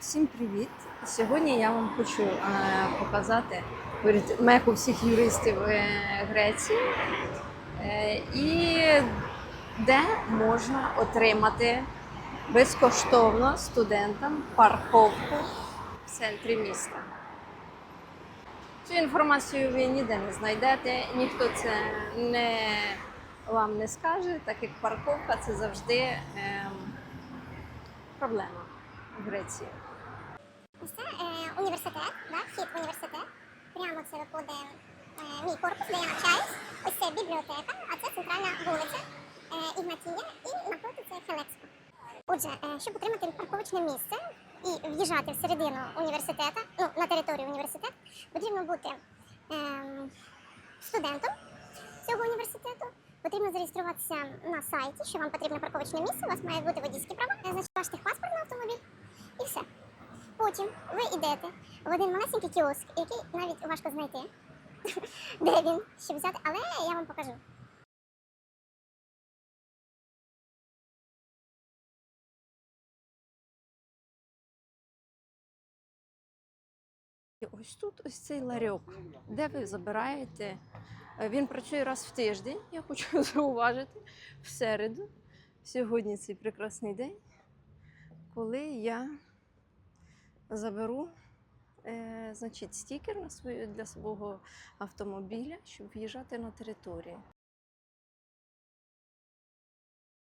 Всім привіт! Сьогодні я вам хочу е, показати меку всіх юристів е, Греції е, і де можна отримати безкоштовно студентам парковку в центрі міста. Цю інформацію ви ніде не знайдете, ніхто це не, вам не скаже, так як парковка це завжди ем, проблема Греції. Це е, університет, да, вхід в університет. Прямо це виходить е, мій корпус, де я навчаюсь. Ось це бібліотека, а це центральна вулиця е, Ігнатія і напроти це Хелецька. Отже, е, щоб отримати парковочне місце і в'їжджати всередину університету, ну, на територію університету, потрібно бути ем, студентом цього університету. Потрібно зареєструватися на сайті, що вам потрібне парковочне місце, у вас мають бути водійські права, е, значить ваш техпаспорт на автомобіль і все. Потім ви йдете в один малесенький кіоск, який навіть важко знайти, де він, щоб взяти, але я вам покажу. Ось тут ось цей ларьок, де ви забираєте. е, Він працює раз в тиждень, я хочу зауважити, в середу. Сьогодні цей прекрасний день, коли я заберу е, значить, стікер на свою, для свого автомобіля, щоб в'їжджати на територію.